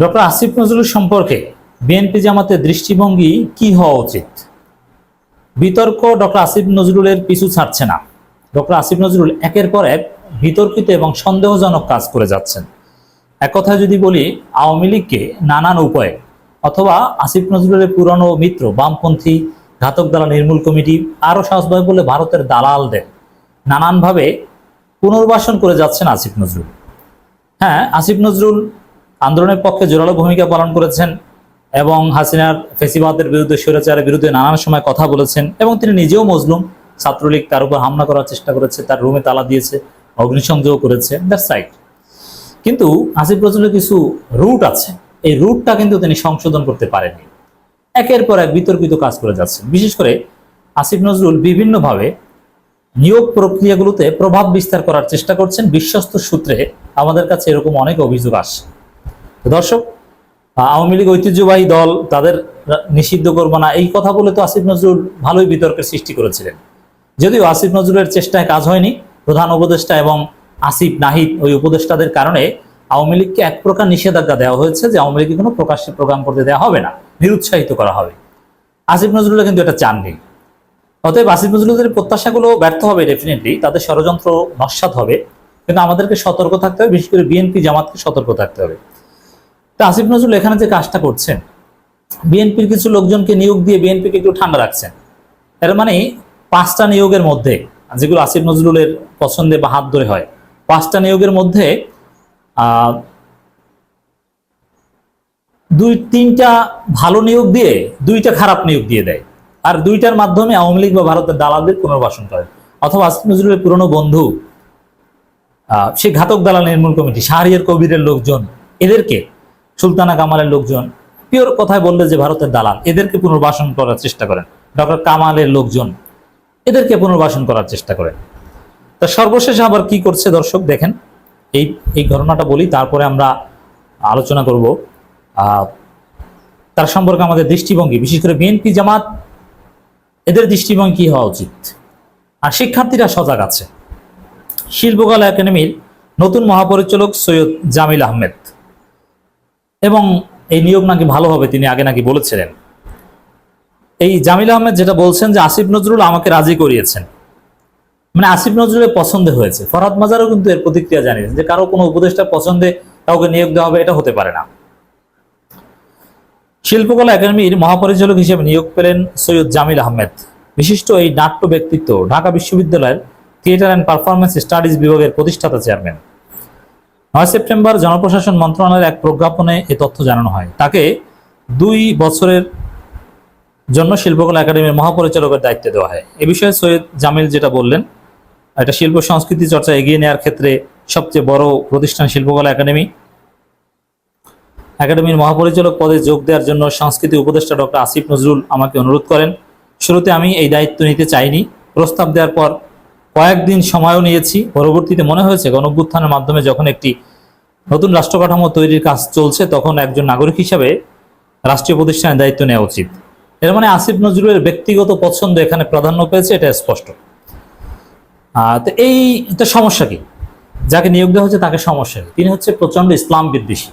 Doctor Asif Nazrul সম্পর্কে BNP জামাতের দৃষ্টিভঙ্গি কি হওয়া উচিত? বিতর্ক ডক্টর আসিফ নজরুলের পিছু ছাড়ছে না। ডক্টর আসিফ নজরুল একের পর এক বিতর্কিত এবং সন্দেহজনক কাজ করে যাচ্ছেন। এক কথায় যদি বলি, আওয়ামী লীগকে নানান উপায়ে অথবা আসিফ নজরুলের পুরনো মিত্র, বামপন্থী ঘাতক দালাল নির্মূল কমিটি আরও সহজভাবে বলে ভারতের দালালদের নানানভাবে পুনর্বাসন করে যাচ্ছেন আসিফ নজরুল। হ্যাঁ আসিফ নজরুল আন্দোলনের পক্ষে জোরালো ভূমিকা পালন করেছেন এবং হাসিনার ফেসিবাদের বিরুদ্ধে স্বৈরাচারের বিরুদ্ধে নানান সময় কথা বলেছেন এবং তিনি নিজেও মজলুম। ছাত্রলীগ তার উপর হামলা করার চেষ্টা করেছে, তার রুমে তালা দিয়েছে, অগ্নিসংযোগ করেছে, দ্যাটস রাইট। কিন্তু আসিফ নজরুলের কিছু রুট আছে। এই রুটটা কিন্তু তিনি সংশোধন করতে পারেননি। একের পর এক বিতর্কিত কাজ করে যাচ্ছেন। বিশেষ করে আসিফ নজরুল বিভিন্নভাবে নিয়োগ প্রক্রিয়াগুলোতে প্রভাব বিস্তার করার চেষ্টা করছেন। বিশ্বস্ত সূত্রে আমাদের কাছে এরকম অনেক অভিযোগ আসে। দর্শক আওয়ামী লীগ ঐতিহ্যবাহী দল তাদের নিষিদ্ধ করব না। এই কথা বলে তো আসিফ নজরুল ভালোই বিতর্কের সৃষ্টি করেছিলেন। যদিও আসিফ নজরুলের চেষ্টায় কাজ হয়নি, প্রধান উপদেষ্টা এবং আসিফ নাহিদ ওই উপদেষ্টাদের কারণে আওয়ামী লীগকে এক প্রকার নিষেধাজ্ঞা দেওয়া হয়েছে যে আওয়ামী লীগকে কোনো প্রকাশ্যে প্রোগ্রাম করতে দেওয়া হবে না, নিরুৎসাহিত করা হবে। আসিফ নজরুল কিন্তু এটা চাননি। অতএব আসিফ নজরুলের প্রত্যাশাগুলো ব্যর্থ হবে ডেফিনেটলি তাদের ষড়যন্ত্র নস্বাত হবে। কিন্তু আমাদেরকে সতর্ক থাকতে হবে, বিশেষ করে বিএনপি জামাতকে সতর্ক থাকতে হবে। তা আসিফ নজরুল এখানে যে কাজটা করছেন, বিএনপির কিছু লোকজনকে নিয়োগ দিয়ে বিএনপিকে একটু ঠান্ডা রাখছেন। এর মানে পাঁচটা নিয়োগের মধ্যে, যেগুলো আসিফ নজরুলের পছন্দে বা হাত ধরে হয়, পাঁচটা নিয়োগের মধ্যে দুই, তিনটা ভালো নিয়োগ দিয়ে দুইটা খারাপ নিয়োগ দিয়ে দেয়। আর দুইটার মাধ্যমে আওয়ামী লীগ বা ভারতের দালালদের পুনর্বাসন করে। অথবা আসিফ নজরুলের পুরনো বন্ধু সে ঘাতক দালাল নির্মূল কমিটি, শাহরিয়ার কবিরের লোকজন, এদেরকে সুলতানা কামালের লোকজন। পিওর কথায় বললে যে ভারতের দালাল, এদেরকে পুনর্বাসন করার চেষ্টা করেন। ডক্টর কামালের লোকজন, এদেরকে পুনর্বাসন করার চেষ্টা করেন। তা সর্বশেষ আবার কি করছে দর্শক, দেখেন। এই এই ঘটনাটা বলি, তারপরে আমরা আলোচনা করব। তার সম্পর্কে আমাদের দৃষ্টিভঙ্গি, বিশেষ করে বিএনপি জামাত, এদের দৃষ্টিভঙ্গি কি হওয়া উচিত? আর শিক্ষার্থীরা সজাগ আছে। শিল্পকলা একাডেমির নতুন মহাপরিচালক সৈয়দ জামিল আহমেদ। এবং এই নিয়োগ নাকি ভালো হবে তিনি আগে নাকি বলেছিলেন। এই জামিল আহমেদ যেটা বলছেন যে আসিফ নজরুল আমাকে রাজি করিয়েছেন। মানে আসিফ নজরুলের পছন্দ হয়েছে। ফরহাদ মাজারও কিন্তু এর প্রতিক্রিয়া জানিয়েছেন যে কারও কোনো উপদেষ্টা পছন্দে কাউকে নিয়োগ দেওয়া হবে এটা হতে পারে না। শিল্পকলা একাডেমির মহাপরিচালক হিসেবে নিয়োগ পেলেন সৈয়দ জামিল আহমেদ। বিশিষ্ট এই নাট্য ব্যক্তিত্ব ঢাকা বিশ্ববিদ্যালয়ের থিয়েটার অ্যান্ড পারফরমেন্স স্টাডিজ বিভাগের প্রতিষ্ঠাতা চেয়ারম্যান। নয় সেপ্টেম্বর জনপ্রশাসন মন্ত্রণালয়ের এক প্রজ্ঞাপনে এ তথ্য জানানো হয়। তাকে দুই বছরের জন্য শিল্পকলা একাডেমির মহাপরিচালকের দায়িত্ব দেওয়া হয়। এ বিষয়ে সৈয়দ জামিল যেটা বললেন এটা শিল্প সংস্কৃতি চর্চা এগিয়ে নেওয়ার ক্ষেত্রে সবচেয়ে বড় প্রতিষ্ঠান শিল্পকলা একাডেমি। একাডেমির মহাপরিচালক পদে যোগ দেওয়ার জন্য সংস্কৃতি উপদেষ্টা ডক্টর আসিফ নজরুল আমাকে অনুরোধ করেন। শুরুতে আমি এই দায়িত্ব নিতে চাইনি। প্রস্তাব দেওয়ার পর কয়েকদিন সময়ও নিয়েছি। পরবর্তীতে মনে হয়েছে গণভ্যুত্থানের মাধ্যমে যখন একটি নতুন রাষ্ট্র কাঠামো তৈরির কাজ চলছে, তখন একজন নাগরিক হিসাবে রাষ্ট্রীয় প্রতিষ্ঠানের দায়িত্ব নেওয়া উচিত। এর মানে আসিফ নজরুলের ব্যক্তিগত পছন্দ এখানে প্রাধান্য পেয়েছে, এটা স্পষ্ট। তো এই, তো সমস্যা কি? যাকে নিয়োগ দেওয়া হচ্ছে তাকে সমস্যা তিনি হচ্ছে প্রচণ্ড ইসলাম বিদ্বেষী।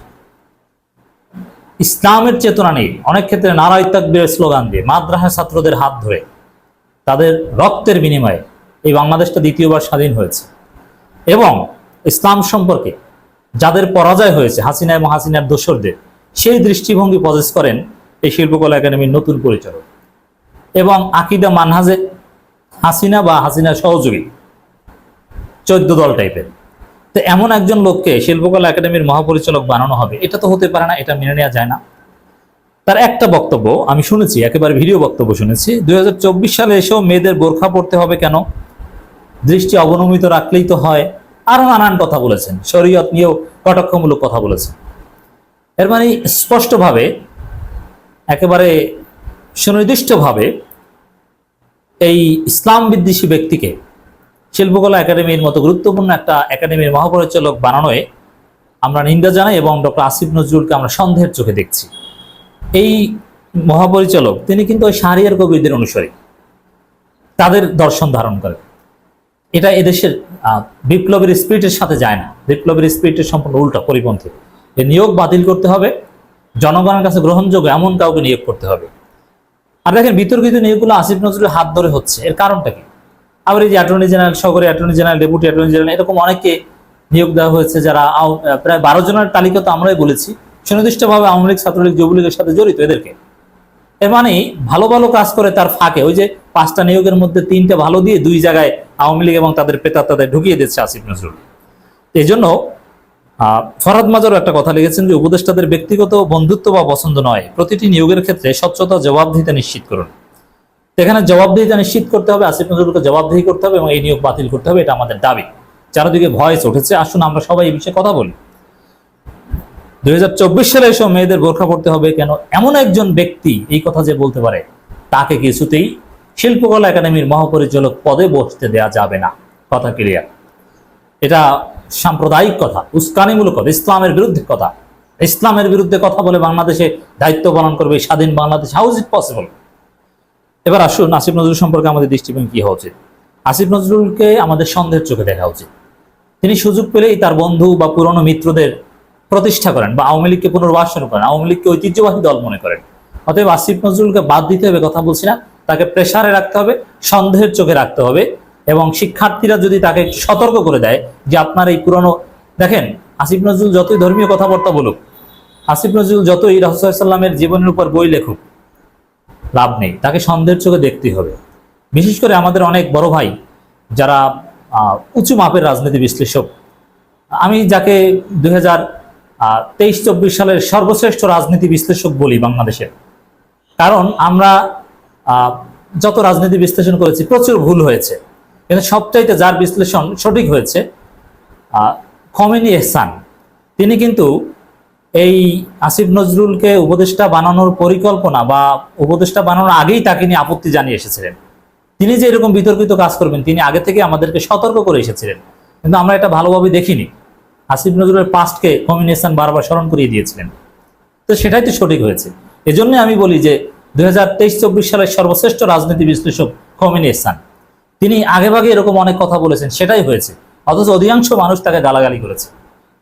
ইসলামের চেতনা নেই। অনেক ক্ষেত্রে নারায় তাকবীরের স্লোগান দিয়ে মাদ্রাসা ছাত্রদের হাত ধরে, তাদের রক্তের বিনিময়ে এই বাংলাদেশটা দ্বিতীয়বার স্বাধীন হয়েছে। এবং ইসলাম সম্পর্কে যাদের পরাজয় হয়েছে হাসিনা এবং হাসিনার দোসরদের, সেই দৃষ্টিভঙ্গি পজেস করেন এই শিল্পকলা একাডেমির নতুন পরিচালক। এবং আকিদা মানহাজে হাসিনা বা হাসিনার সহযোগী চোদ্দ দল টাইপের তো এমন একজন লোককে শিল্পকলা একাডেমির মহাপরিচালক বানানো হবে, এটা তো হতে পারে না, এটা মেনে নেওয়া যায় না। তার একটা বক্তব্য আমি শুনেছি, একেবারে ভিডিও বক্তব্য শুনেছি, দুই হাজার চব্বিশ সালে এসেও মেয়েদের বোরখা পড়তে হবে কেন? দৃষ্টি অবনমিত রাখলেই তো হয়। আরও নানান কথা বলেছেন। শরীয়ত নিয়েও কটাক্ষমূলক কথা বলেছেন। এর মানে স্পষ্টভাবে, একেবারে সুনির্দিষ্টভাবে এই ইসলাম বিদ্বেষী ব্যক্তিকে শিল্পকলা একাডেমির মতো গুরুত্বপূর্ণ একটা একাডেমির মহাপরিচালক বানানোয় আমরা নিন্দা জানাই এবং ডক্টর আসিফ নজরুলকে আমরা সন্দেহের চোখে দেখছি। এই মহাপরিচালক, তিনি কিন্তু ওই শাহরিয়ার কবিদের অনুসারী। তাদের দর্শন ধারণ করে এটা এদেশের বিপ্লবের স্পিরিটের সাথে যায় না। বিপ্লবের স্পিরিটের সম্পূর্ণ উল্টা, পরিপন্থী। নিয়োগ বাতিল করতে হবে, জনগণের কাছে গ্রহণযোগ্য এমন কাউকে নিয়োগ করতে হবে। আর দেখেন, বিতর্কিত নিয়োগগুলো আসিফ নজরুলের হাত ধরে হচ্ছে। এর কারণটা কি? আবার এই যে অ্যাটর্নি জেনারেল সহকারী attorney general deputy attorney general এরকম অনেকে নিয়োগ দেওয়া হয়েছে যারা প্রায় বারো জনের তালিকা তো আমরাই বলেছি। সুনির্দিষ্টভাবে আওয়ামী লীগ, ছাত্রলীগ, যুবলীগের সাথে জড়িত এদেরকে। এর মানে ভালো ভালো কাজ করে তার ফাঁকে। ওই যে পাঁচটা নিয়োগের মধ্যে তিনটে ভালো দিয়ে দুই জায়গায় আওয়ামী লীগ এবং তাদের পেতা তাদের ঢুকিয়ে দিচ্ছে আসিফ নজরুল। এই জন্য আহ, ফরহাদ মাজারও একটা কথা লিখেছেন যে উপদেষ্টাদের ব্যক্তিগত বন্ধুত্ব বা পছন্দ নয়। প্রতিটি নিয়োগের ক্ষেত্রে স্বচ্ছতা জবাবদিহিতা নিশ্চিত করুন। এখানে জবাবদিহিতা নিশ্চিত করতে হবে আসিফ নজরুলকে জবাবদিহি করতে হবে এবং এই নিয়োগ বাতিল করতে হবে এটা আমাদের দাবি। চারদিকে ভয়েস উঠেছে আসুন আমরা সবাই এই বিষয়ে কথা বলি। দুই হাজার চব্বিশ সালে এসব মেয়েদের বোরখা পড়তে হবে কেন? এমন একজন ব্যক্তি এই কথা যে বলতে পারে তাকে কিছুতেই শিল্পকলা একাডেমির মহাপরিচালক পদে বসতে দেয়া যাবে না। কথা ক্লিয়ার এটা সাম্প্রদায়িক কথা, উস্কানিমূলক কথা, ইসলামের বিরুদ্ধে কথা। ইসলামের বিরুদ্ধে কথা বলে বাংলাদেশে দায়িত্ব পালন করবে স্বাধীন Bangladesh. How is it possible এবার আসুন আসিফ নজরুল সম্পর্কে আমাদের দৃষ্টিভঙ্গি কি হওয়া উচিত? আসিফ নজরুলকে আমাদের সন্দেহের চোখে দেখা উচিত। তিনি সুযোগ পেলেই তার বন্ধু বা পুরনো মিত্রদের প্রতিষ্ঠা করেন বা আওয়ামী লীগকে পুনর্বাসন করেন, আওয়ামী লীগকে ঐতিহ্যবাহী দল মনে করেন। অতএব আসিফ নজরুলকে বাদ দিতে হবে, কথা বলছি না। তাকে প্রেসারে রাখতে হবে, সন্দেহের চোখে রাখতে হবে এবং শিক্ষার্থীরা যদি তাকে সতর্ক করে দেয় যে আপনার এই পুরনো, দেখেন আসিফ নজরুল যতই ধর্মীয় কথাবার্তা বলুক, আসিফ নজরুল যতই রহসাল্লামের জীবনের উপর বই লেখুক, লাভ নেই। তাকে সন্দেহের চোখে দেখতে হবে। বিশেষ করে আমাদের অনেক বড় ভাই যারা উঁচু মাপের রাজনীতি বিশ্লেষক। আমি যাকে দুই হাজার তেইশ চব্বিশ সালের সর্বশ্রেষ্ঠ রাজনীতি বিশ্লেষক বলি বাংলাদেশের। কারণ আমরা যত রাজনীতি বিশ্লেষণ করেছি, প্রচুর ভুল হয়েছে। কিন্তু সবচাইতে যার বিশ্লেষণ সঠিক হয়েছে খমেনি এহসান। তিনি কিন্তু এই আসিফ নজরুলকে উপদেষ্টা বানানোর পরিকল্পনা বা উপদেষ্টা বানানোর আগেই তাকে নিয়ে আপত্তি জানিয়ে এসেছিলেন। তিনি যে এরকম বিতর্কিত কাজ করবেন, তিনি আগে থেকে আমাদেরকে সতর্ক করে এসেছিলেন। কিন্তু আমরা এটা ভালোভাবে দেখিনি। আসিফ নজরুলের পাস্টকে কমিউনিকেশন বারবার স্মরণ করিয়ে দিয়েছিলেন। তো সেটাই তো সঠিক হয়েছে। এজন্য আমি বলি যে সালের সর্বশ্রেষ্ঠ রাজনীতি বিশ্লেষক কমিনি ইহসান তিনি আগেভাগে এরকম অনেক কথা বলেছেন, সেটাই হয়েছে। অথচ অধিকাংশ মানুষ তাকে গালাগালি করেছে।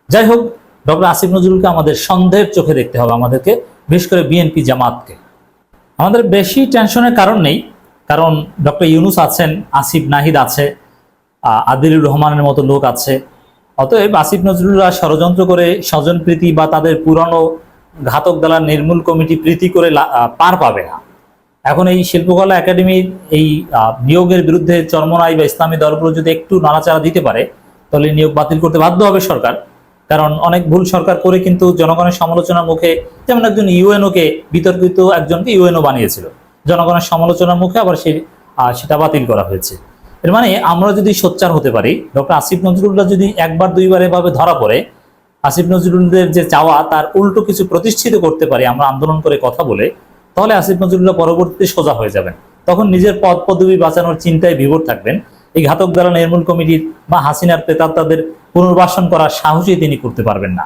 যাই হোক, ডক্টর আসিফ নজরুলকে আমাদের সন্দেহের চোখে দেখতে হবে আমাদেরকে, বিশেষ করে বিএনপি জামাতকে। আমাদের বেশি টেনশনের কারণ নেই, কারণ ডক্টর ইউনুস আছেন, আসিফ নাহিদ আছে আদিলুর রহমানের মতো লোক আছে। অতএব আসিফ নজরুলরা ষড়যন্ত্র করে স্বজনপ্রীতি বা তাদের পুরনো ঘাতক দালার নির্মূল কমিটি প্রীতি করে পার পাবে না। এখন এই শিল্পকলা একাডেমির এই নিয়োগের বিরুদ্ধে চরমনাই বা ইসলামী দলগুলো যদি একটু নাড়াচাড়া দিতে পারে, তাহলে নিয়োগ বাতিল করতে বাধ্য হবে সরকার। কারণ অনেক ভুল সরকার করে কিন্তু জনগণের সমালোচনার মুখে যেমন একজন ইউএনওকে বিতর্কিত একজনকে ইউএনও বানিয়েছিল, জনগণের সমালোচনার মুখে আবার সে সেটা বাতিল করা হয়েছে। এর মানে আমরা যদি সোচ্চার হতে পারি, ডক্টর আসিফ নজরুল্লাহ যদি একবার দুইবার এভাবে ধরা পড়ে আসিফ নজরুলদের যে চাওয়া, তার উল্টো কিছু প্রতিষ্ঠিত করতে পারি, আমরা আন্দোলন করে কথা বলে, তাহলে আসিফ নজরুল্লাহ পরবর্তীতে সোজা হয়ে যাবেন। তখন নিজের পদ পদবি বাঁচানোর চিন্তায় বিভোর থাকবেন। এই ঘাতক দ্বারা নির্মূল কমিটির বা হাসিনার প্রেতাত্মাদের পুনর্বাসন করার সাহসই তিনি করতে পারবেন না।